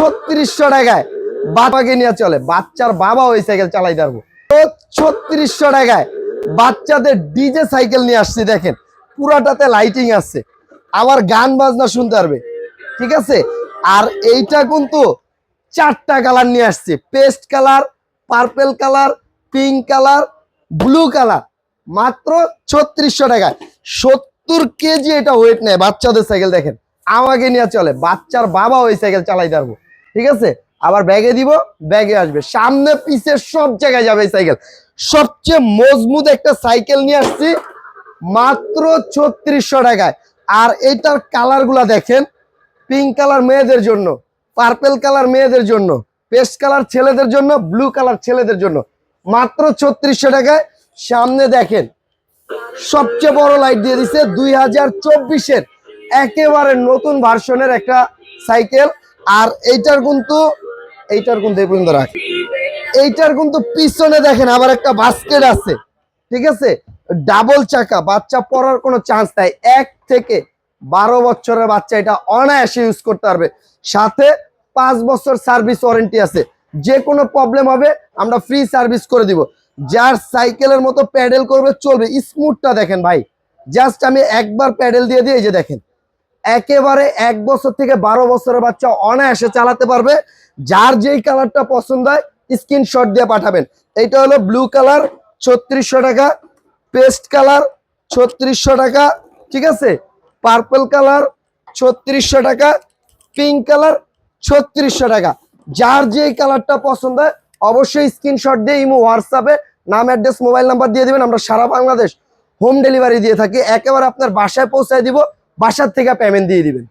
ছত্রিশশো টাকায় বাবাকে নিয়ে চলে। বাচ্চার বাবা ওই সাইকেল চালাই পারব। ছত্রিশশো টাকায় বাচ্চাদের ডিজে সাইকেল নিয়ে আসছি দেখেন। পুরাটাতে লাইটিং আছে। আবার গান বাজনা শুনতে পারবে। ঠিক আছে? আর এইটা কিন্তু চারটা কালার নিয়ে আসছে। Paste colour purple colour pink colour blue colour মাত্র ছত্রিশশো টাকায়। সত্তর কেজি এটা ওয়েট নেয় বাচ্চাদের সাইকেল দেখেন। আমাকে নিয়ে চলে। বাচ্চার বাবা ওই সাইকেল চালাই পারব। ঠিক আছে? আবার ব্যাগে দিব ব্যাগে আসবে। সামনে, পিছে সব জায়গায় যাবে সাইকেল সবচেয়ে মজবুত একটা সাইকেল নিয়ে আসছি, মাত্র ছত্রিশশো টাকায়। আর এইটার কালারগুলা দেখেন পিঙ্ক কালার মেয়েদের জন্য পার্পেল কালার মেয়েদের জন্য পেস্ট কালার ছেলেদের জন্য ব্লু কালার ছেলেদের জন্য। মাত্র ছত্রিশশো টাকায়। সামনে দেখেন, সবচেয়ে বড় লাইট দিয়ে দিছে দুই হাজার চব্বিশের। একেবারে নতুন ভার্সনের একটা সাইকেল আর এইটার কিন্তু এইটার কিন্তু এই পর্যন্ত রাখ। এইটার কিন্তু পিছনে দেখেন আবার একটা বাস্কেট আছে, ঠিক আছে? ডাবল চাকা, বাচ্চা পড়ার কোনো চান্স নাই। এক থেকে বারো বছরের বাচ্চা এটা অনায়াসে ইউজ করতে পারবে। সাথে পাঁচ বছর সার্ভিস ওয়ারেন্টি আছে। যে কোনো প্রবলেম হবে, আমরা ফ্রি সার্ভিস করে দিব। যার সাইকেলের মতো প্যাডেল করবে, চলবে। স্মুথটা দেখেন ভাই। জাস্ট আমি একবার প্যাডেল দিয়ে দিয়ে এই যে দেখেন। একেবারে এক বছর থেকে বারো বছরের বাচ্চা অনায়াসে চালাতে পারবে। যার যেই কালারটা পছন্দ হয় স্ক্রিনশট দিয়ে পাঠাবেন। এইটা হলো ব্লু কালার ছত্রিশশো টাকা। পেস্ট কালার ছত্রিশশো টাকা। ঠিক আছে? পার্পল কালার ছত্রিশশো টাকা। পিঙ্ক কালার ছত্রিশশো টাকা। যার যেই কালারটা পছন্দ হয়, অবশ্যই স্ক্রিনশট দিয়ে ইমো হোয়াটসঅ্যাপে নাম অ্যাড্রেস মোবাইল নাম্বার দিয়ে দেবেন। আমরা সারা বাংলাদেশ হোম ডেলিভারি দিয়ে থাকি। একেবারে আপনার বাসায় পৌঁছায় দিব। বাসার থেকে পেমেন্ট দিয়ে দিবেন।